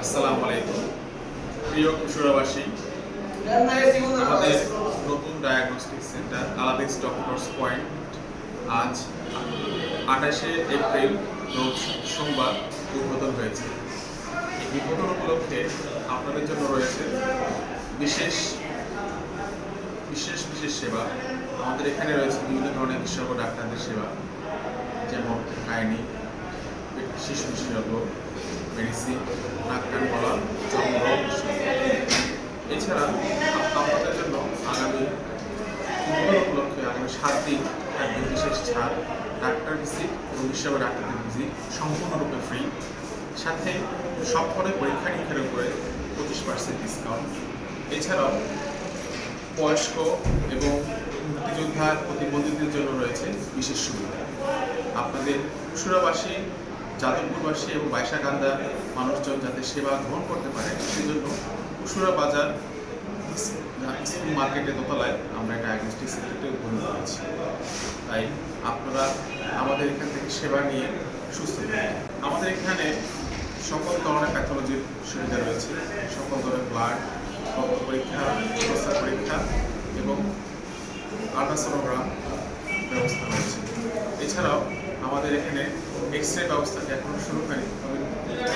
আসসালামু আলাইকুম প্রিয় কিশোরাবাসী, আমাদের নতুন ডায়াগনস্টিক সেন্টার আলাদিস ডক্টরস পয়েন্ট আজ আঠাশে এপ্রিল, রোজ সোমবার উদ্বোধন হয়েছে। এই উদ্বোধন উপলক্ষে আপনাদের জন্য রয়েছে বিশেষ বিশেষ বিশেষ সেবা। আমাদের এখানে রয়েছে বিভিন্ন ধরনের বিশেষজ্ঞ ডাক্তারদের সেবা, যেমন গাইনি শিশু বিশেষজ্ঞ মেডিসিন, নাক কান গলা চর্মরোগ এছাড়া আপনাদের জন্য আগামী উপলক্ষে আগামী সাত দিন থাকবে বিশেষ ছাড়, ডাক্তার ভিজিট এবং বিশেষজ্ঞ ডাক্তারদের ভিজিট সম্পূর্ণরূপে ফ্রি। সাথে সব ধরনের পরীক্ষা নিরীক্ষার উপরে পঁচিশ পার্সেন্ট ডিসকাউন্ট এছাড়াও বয়স্ক এবং মুক্তিযোদ্ধা প্রতিবন্ধীদের জন্য রয়েছে বিশেষ সুবিধা। আপনাদের কুশুরাবাসী যাদবপুরবাসী এবং বাইশাকান্দা মানুষজন যাতে সেবা গ্রহণ করতে পারে, সেজন্য কুশুরা বাজার মার্কেটের দোতলায় আমরা একটা ডায়াগনস্টিক সেন্টারটি উদ্বোধন করেছি তাই আপনারা আমাদের এখান থেকে সেবা নিয়ে সুস্থ আমাদের এখানে সকল ধরনের প্যাথোলজির সুবিধা রয়েছে। সকল ধরনের ব্লাড রক্ত পরীক্ষা প্রস্তাব পরীক্ষা এবং আল্ট্রাসোনোগ্রাম ব্যবস্থা রয়েছে। এছাড়াও আমাদের এখানে এক্স রে ব্যবস্থাটি এখনও শুরু হয়নি, তবে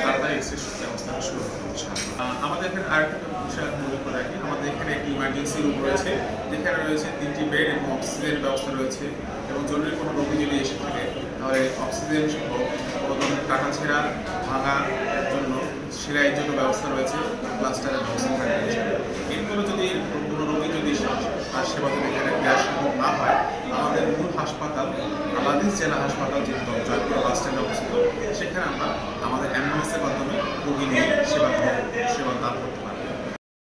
তাড়াতাড়ি এক্স রে ব্যবস্থা শুরু ইনশাআল্লাহ। আমাদের এখানে আরেকটা বিষয় করে রাখি, আমাদের এখানে একটি ইমার্জেন্সি রুম রয়েছে, যেখানে রয়েছে তিনটি বেড এবং অক্সিজেন ব্যবস্থা রয়েছে, এবং জরুরি কোনো রোগী যদি এসে থাকে, তাহলে অক্সিজেন সহ কোনো ধরনের কাটা ছেঁড়া ভাঙার জন্য, সেলাইয়ের জন্য ব্যবস্থা রয়েছে প্লাস্টারের ব্যবস্থা রয়েছে এরপরে যদি কোনো রোগী যদি তার সেবা যদি এখানে দেওয়া সম্ভব না হয়, আমাদের মূল হাসপাতাল আলাদিস জেলা হাসপাতাল যেহেতু জয়পুর বাস স্ট্যান্ডে অবস্থিত সেখানে আমরা